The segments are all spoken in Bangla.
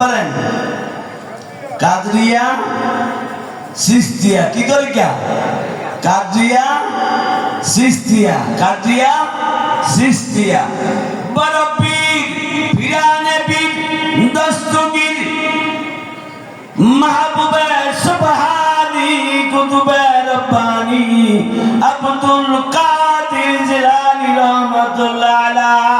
পারেন। কাদরিয়া সিস্তিয়া, কি তরিকা? কাদরিয়া সিস্তিয়া কাদরিয়া সিস্তিয়া। ফিরানে মাহবুবে সুবহানি, কুতুবে রব্বানি, আব্দুল কাদের জিলানি রহমাতুল্লাহ আলাইহি।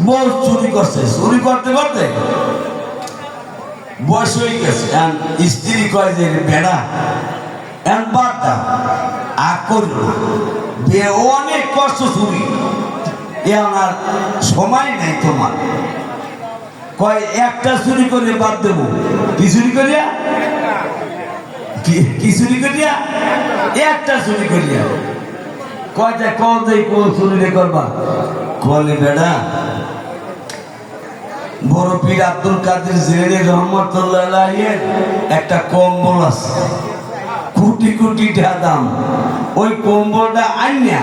বউ চুরি করছে, চুরি করতে করতে বয়স হয়ে গেছে। স্ত্রী কয় যে, বেড়া বাদ দাও, আর করল বিয়ে অনেক কষ্ট চুরি এখন আর সময় নাই তোমার। কয়, একটা চুরি করে বাদ দেবো। কি চুরি করিয়া? কি- চুরি করিয়া? একটা চুরি করিয়া। কয়টা কল দেই কোন চুরি করবা। কলে, বেড়া বড় পীর আব্দুল কাদের জেরে রহমতুল্লাহ একটা কম্বল আছে। কোটি কোটি দাম। ওই কম্বলটা আনিয়া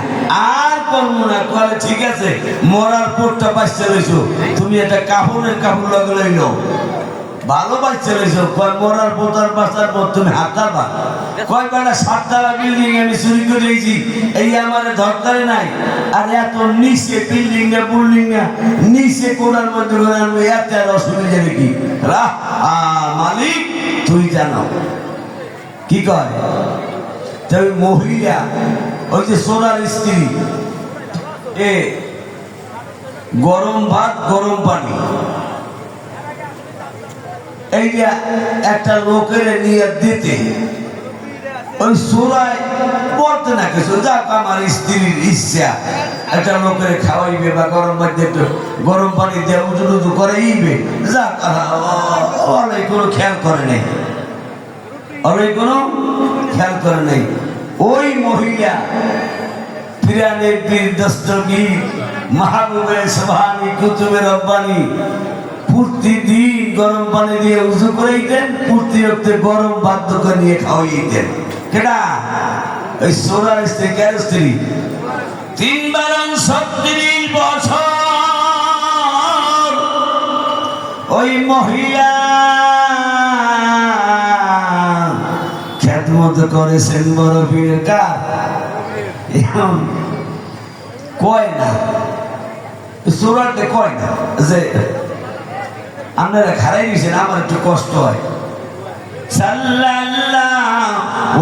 আর করব না। কলে ঠিক আছে, মরার পোটটা বাঁচতে রয়েছো তুমি একটা কাপড়ের কাপড় লাগাই লইলো। ভালো বাচ্চা রয়েছো, কয় মরার পর তুমি হাত দাবা কয় সাততলা আমি চুরি এই আমার ধরতারে নাই। আর এত নিচে বিল্ডিং না বিল্ডিং না, নিচে কোনার মধ্যে এত অসুবিধা যাবে কি রাহ মালিক, তুই জানো। কি কয়? তবে মহিলা, ওই যে সোনার স্ত্রী, এ, গরম ভাত, গরম পানি। এই যে একটা লোকের নিয়ে দিতে, ওই সোনায় বলতে না কিছু, যাক আমার স্ত্রীর ইচ্ছা। একটা লোকের খাওয়াইবে বা গরম একটু গরম পানি দিয়ে উজু উজু করে ইবে যাক অনেক কোনো খেয়াল করে নেই। অনেক কোনো খেয়াল করে নেই। ওই মহিলা পিরানের বীর দস্তগীর মাহবুবের সভানি কুতুবের রব্বানি প্রতিদিন গরম পানি দিয়ে উজু করে দিতেন প্রতি রক্তে গরম বাধ্য করে নিয়ে খাওয়াই দিতেন। কেটা ওই সোনার স্ত্রী কেন স্ত্রী? তিন বারণ ছত্রিশ বছর, ওই মহিলা খ্যাতমত করেছেন বড় পীরের কার কয় না? সুরাটে কয় না? যে আপনারা খারাই দিয়েছেন আমার একটু কষ্ট হয়। সাল্লাল্লাহু